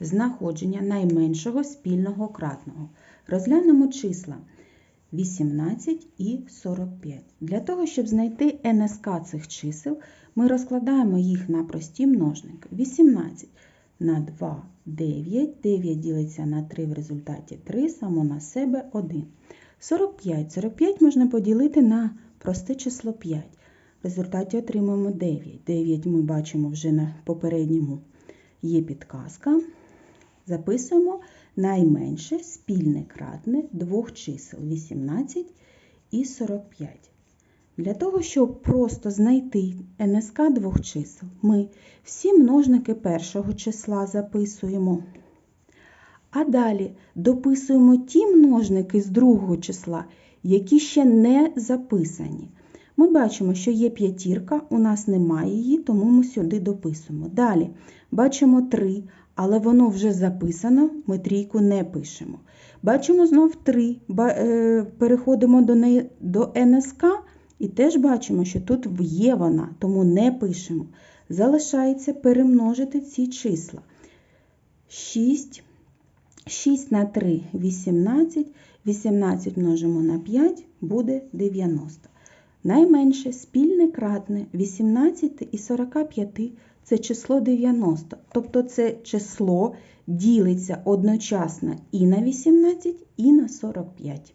знаходження найменшого спільного кратного. Розглянемо числа 18 і 45. Для того, щоб знайти НСК цих чисел, ми розкладаємо їх на прості множники. 18 на 2 9, 9 ділиться на 3 в результаті 3, само на себе 1. 45. 45 можна поділити на просте число 5. В результаті отримаємо 9. 9 ми бачимо вже на попередньому є підказка. Записуємо найменше спільне кратне двох чисел 18 і 45. Для того, щоб просто знайти НСК двох чисел, ми всі множники першого числа записуємо. А далі дописуємо ті множники з другого числа, які ще не записані. Ми бачимо, що є п'ятірка, у нас немає її, тому ми сюди дописуємо. Далі бачимо 3, але воно вже записано, ми трійку не пишемо. Бачимо знов 3, переходимо до неї до НСК і теж бачимо, що тут є вона, тому не пишемо. Залишається перемножити ці числа. 6, 6 на 3 – 18, 18 множимо на 5 буде 90. Найменше спільне кратне 18 і 45 – це число 90. Тобто це число ділиться одночасно і на 18, і на 45.